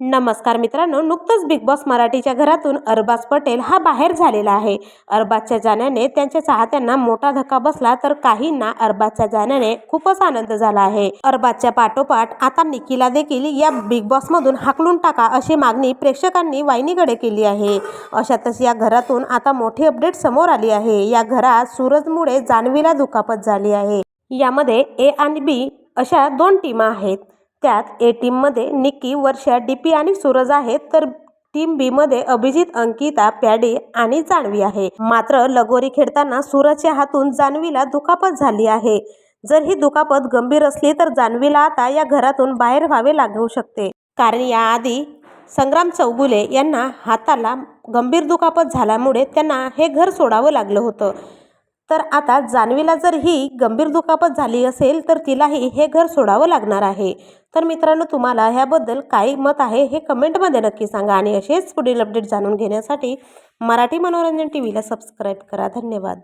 नमस्कार मित्रांनो नुकतंच बिग बॉस मराठीच्या घरातून अरबाज पटेल हा बाहेर झालेला आहे. अरबाजच्या जाण्याने त्यांच्या चाहत्यांना मोठा धक्का बसला तर काहींना अरबाजच्या जाण्याने खूपच आनंद झाला आहे. अरबाजच्या पाठोपाठ आता निकीला देखील या बिग बॉसमधून हाकलून टाका अशी मागणी प्रेक्षकांनी वाहिनीकडे केली आहे. अशातच या घरातून आता मोठी अपडेट समोर आली आहे. या घरात सूरजमुळे जान्हवीला दुखापत झाली आहे. यामध्ये ए आणि बी अशा दोन टीमा आहेत. त्यात ए टीममध्ये निक्की वर्षा डी पी आणि सूरज आहेत तर टीम बी मध्ये अभिजित अंकिता पॅडी आणि जान्हवी आहे. मात्र लगोरी खेळताना सूरजच्या हातून जान्हवीला दुखापत झाली आहे. जर ही दुखापत गंभीर असली तर जान्हवीला आता या घरातून बाहेर व्हावे लागू शकते. कारण याआधी संग्राम चौगुले यांना हाताला गंभीर दुखापत झाल्यामुळे त्यांना हे घर सोडावं लागलं होतं. तर आता जान्हवीला जर ही गंभीर दुखापत झाली असेल तर तिलाही हे घर सोडावं लागणार आहे. तर मित्रांनो तुम्हाला ह्याबद्दल काय मत आहे हे कमेंटमध्ये नक्की सांगा आणि असेच पुढील अपडेट जाणून घेण्यासाठी मराठी मनोरंजन टी व्हीला सबस्क्राईब करा. धन्यवाद.